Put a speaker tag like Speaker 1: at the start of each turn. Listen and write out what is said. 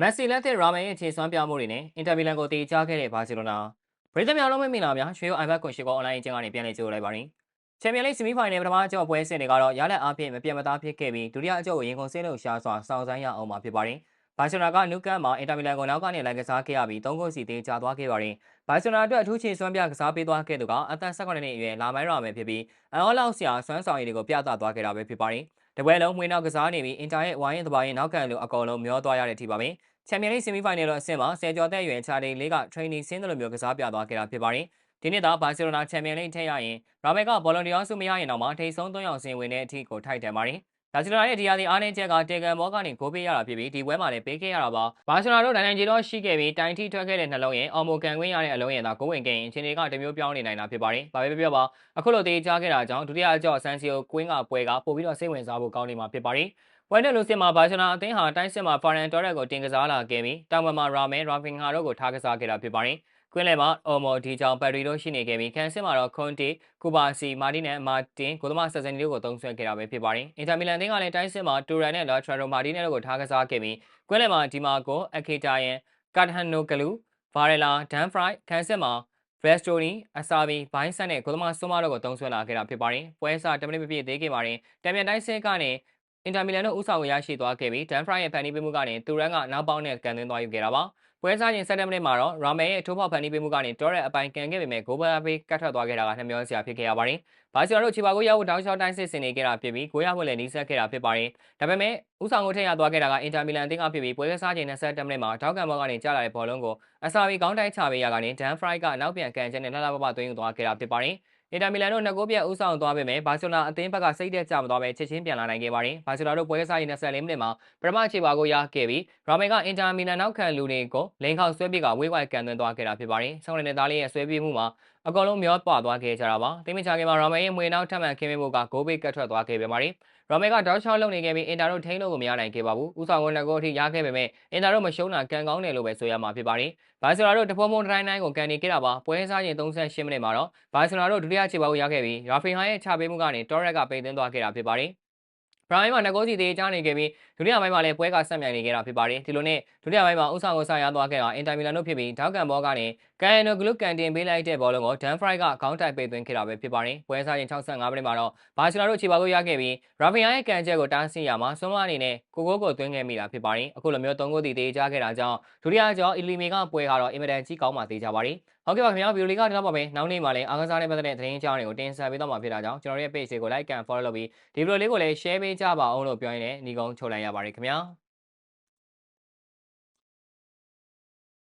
Speaker 1: မက်ဆီလက်သစ်ရာမန်ရဲ့ခြေစွမ်းပြမှုတွေနဲ့အင်တာမီလန်ကိုတေချာခဲ့တဲ့ဘာစီလိုနာပရိသတ်များလုံးမင်္ဂလာများရွှေရိုအိုင်ဘတ်ကွန်ရှိကောအွန်လိုင်းအကျဉ်းကနေပြန်လည်ကြိုလိုက်ပါရင်ချန်ပီယံလိဂ်ဆီမီဖိုင်နယ်ပထမအကြော့ပွဲစဉ်တွေကတော့ရလက်အားဖြင့်မပြတ်မသားဖြစ်ခဲ့ပြီးဒုတိယအကြော့ကိုရင်ကုန်စင်းလို့ရှားစွာစောင့်ဆိုင်းရအောင်မှာဖြစ်ပါတယ်ဘာစီလိုနာကနုကန်မှာအင်တာမီလန်ကိုနောက်ကနေလိုက်ကစားခဲ့ရပြီး၃ဂိုးစီတေချာသွားခဲ့ပါတယ်ဘာစီလိုနာအတွက်အထူးခြေစွမ်းပြကစားပေးသွားခဲ့သူကအသက်၁၈နှစ်အရွယ်လာမိုင်းရာမန်ဖြစ်ပြီးအန်အောလောက်ဆရာစွမ်းဆောင်ရည်တွေကိုပြသသွားခဲ့တာပဲဖြစ်ပါတယ် တပွဲလုံးမှွေနောက်ကစားနေပြီးအင်တာရဲ့ဝိုင်းရင်တပါရင်နောက်ကန်လိုအကောင်လုံးမျောသွားရတဲ့အထိပါပဲချန်ပီယံလိဂ်ဆီမီဖိုင်နယ်အဆင့်မှာဆယ်ကျော်သက်အရွယ်ချာဒိန်လေးက training ဆင်းတယ်လို့မျိုးကစားပြသွားခဲ့တာဖြစ်ပါတယ်ဒီနေ့သာဘာစီလိုနာချန်ပီယံလိဂ်ထက်ရရင်ရာမဲကဘောလုံးဒီယောဆုမရရင်တော့မှထိတ်ဆုံး၃ယောက်စင်ဝင်တဲ့အထိကိုထိုက်တယ်ပါတယ် ဘာစီလိုနာရဲ့ဒီယာဒီအားနည်းချက်ကတေဂန်ဘောကနေဂိုးပေးရတာဖြစ်ပြီးဒီပွဲမှာလည်းပေးခဲ့ရတာပါဘာစီလိုနာတို့နိုင်နိုင်ကြီးတော့ရှိခဲ့ပြီးတိုင်ထိထွက်ခဲ့တဲ့နှလုံးရဲ့အော်မိုကန်ခွင့်ရတဲ့အလုံးရဲ့သာဂိုးဝင်ခဲ့ရင်အချိန်တွေကတမျိုးပြောင်းနေနိုင်တာဖြစ်ပါတယ်။ဘာပဲပြောပါအခုလိုတေးကြားခဲ့တာကြောင့်ဒုတိယအကြော့ဆန်စီယိုကွင်းကပွဲကပို့ပြီးတော့စိတ်ဝင်စားဖို့ကောင်းနေမှာဖြစ်ပါတယ်။ ဝမ်နယ်လူစစ်မှာဘာရှင်နာအသင်းဟာတိုင်းစစ်မှာဖာရန်တော်ရက်ကိုတင်ကစားလာခဲ့ပြီးတောင်ပံမှာရာမဲရာဖင်ဟာတို့ကိုထားကစားခဲ့တာဖြစ်ပါတယ်။ကွင်းလယ်မှာအော်မော်ဒီချောင်ပက်ရီတို့ရှိနေခဲ့ပြီးကန်စစ်မှာတော့ခွန်တီကူပါစီမာတီနဲ့မာတင်ကိုသမဆက်စန်နီတို့ကိုသုံးဆွဲခဲ့တာပဲဖြစ်ပါတယ်။အင်တာမီလန်အသင်းကလည်းတိုင်းစစ်မှာတူရန်နဲ့လာထရရိုမာတီနဲ့တို့ကိုထားကစားခဲ့ပြီးကွင်းလယ်မှာဒီမာကိုအခီတာယန်ကတ်ဟန်နိုကလူဗာရလာဒန်ဖရိုက်ကန်စစ်မှာဗက်စတိုနီအစာဘီဘိုင်းဆန်နဲ့ကိုသမဆွမ်းမတို့ကိုတုံးဆွဲလာခဲ့တာဖြစ်ပါတယ်။ပွဲစား10မိနစ်ပြည့်သေးခဲ့ပါတယ်။တံမြန်တိုင်းစစ်ကနေ အင်တာမီလန်တို့ဥဆောင်ရရှိသွားခဲ့ပြီးဒန်ဖရိုင်ရဲ့ဖန်တီးပေးမှုကနေတူရန်ကနောက်ပေါင်းနဲ့ကန်သွင်းသွားယူခဲ့တာပါ။ပွဲစားချင်း7မိနစ်မှာတော့ရာမဲရဲ့ထိုးဖောက်ဖန်တီးပေးမှုကနေတော်ရက်အပိုင်ကန်ခဲ့ပေမဲ့ဂိုးဘာပေးကတ်ထွက်သွားခဲ့တာကနှမျောစရာဖြစ်ခဲ့ရပါတယ်။ဘာစီလိုတို့ချီပါကိုရောက်တောင်းလျှောက်တိုင်းစစ်ဆင်နေခဲ့တာဖြစ်ပြီးကိုရဖို့လည်းနီးစပ်ခဲ့တာဖြစ်ပါတယ်။ဒါပေမဲ့ဥဆောင်ကိုထည့်ရသွားခဲ့တာကအင်တာမီလန်အသင်းကဖြစ်ပြီးပွဲစားချင်း27မိနစ်မှာထောက်ကန်ဘောကနေကြားလာတဲ့ဘောလုံးကိုအစာဘီကောင်းတိုက်ချပေးရကနေဒန်ဖရိုက်ကနောက်ပြန်ကန်ချက်နဲ့လှလှပပသွင်းယူသွားခဲ့တာဖြစ်ပါတယ်။ အင်တာမီလန်တို့နှစ်ဂိုးပြတ်ဦးဆောင်သွားပေမဲ့ဘာစီလိုနာအသင်းဘက်ကစိတ်သက်ကြမသွားပဲချက်ချင်းပြန်လာနိုင်ခဲ့ပါတယ်။ဘာစီလိုနာတို့ပွဲစားရင်24မိနစ်မှာပထမခြေပါကိုရခဲ့ပြီးရာမေကအင်တာမီလန်နောက်ခံလူတွေကိုလိန်ခေါက်ဆွဲပစ်ကဝေးဝိုက်ကန်သွင်းသွားခဲ့တာဖြစ်ပါတယ်။ဆောင်းနေတဲ့သားလေးရဲ့ဆွဲပြေးမှုမှာအကောင်လုံးမျောပွားသွားခဲ့ကြတာပါ။တိမချာကင်မှာရာမေရဲ့မွေနောက်ထပ်မံခင်းပေးမှုကဂိုးဘေးကတ်ထွက်သွားခဲ့ပြန်ပါတယ်။ရာမေကတောက်ချောင်းလုံနေခဲ့ပြီးအင်တာတို့ထိန်းလို့ကိုမရနိုင်ခဲ့ပါဘူး။ဥဆောင်ဝင်တစ်ကိုအထိရခဲ့ပေမဲ့အင်တာတို့မရှုံးတာကန်ကောင်းတယ်လို့ပဲဆိုရမှာဖြစ်ပါတယ်။ဘာစီလိုနာတို့တဖုံဖုံတိုင်းတိုင်းကိုကန်နေခဲ့တာပါ။ပွဲစားချိန်38မိနစ်မှာတော့ဘာစီလိုနာတို့ဒုတိယခြေပါကိုရခဲ့ပြီးရာဖင်ဟာရဲ့ချပေးမှုကနေတော်ရက်ကပိတ်သွင်းသွားခဲ့တာဖြစ်ပါတယ်။ပရိုင်မှာငကိုးစီသေးချားနေခဲ့ပြီးဒုတိယပိုင်းမှာလည်းပွဲကဆက်မြိုင်နေခဲ့တာဖြစ်ပါတယ်ဒီလိုနဲ့ဒုတိယပိုင်းမှာဥဆောင်ကိုဆာရသွားခဲ့တာအင်တာမီလန်တို့ဖြစ်ပြီးဒေါက်ကန်ဘောကနေ ကန်နိုဂလုကန်တင်ပေးလိုက်တဲ့ဘောလုံးကိုဒန်ဖရိုက်ကခေါင်းတိုက်ပိတ်သွင်းခဲ့တာပဲဖြစ်ပါတယ်ပွဲစားရင်65မိနစ်မှာတော့ဘာစီလာတို့ခြေပါကိုရခဲ့ပြီးရာဖီယာရဲ့ကန်ချက်ကိုတားဆီးရမှာဆွမ်းမအနေနဲ့ကိုကိုကိုသွင်းခဲ့မိတာဖြစ်ပါတယ်အခုလိုမျိုး၃ဂိုးတီသေးချားခဲ့တာကြောင့်ဒုတိယကျော်အီလီမီကပွဲကတော့အင်မတန်ကြီးကောင်းမှသေးကြပါတယ်ဟုတ်ကဲ့ပါခင်ဗျာဗီဒီယိုလေးကဒီလောက်ပါပဲနောက်နေ့မှာလည်းအားကစားနဲ့ပတ်သက်တဲ့သတင်းအကြောင်းတွေကိုတင်ဆက်ပေးတော့မှာဖြစ်တာကြောင့်ကျွန်တော်ရဲ့ page ကို like and follow လုပ်ပြီးဒီဗီဒီယိုလေးကိုလည်း share ပေးကြပါအောင်လို့ပြောရင်းနဲ့ညီကုန်းချုပ်လိုက်ရပါတယ်ခင်ဗျာ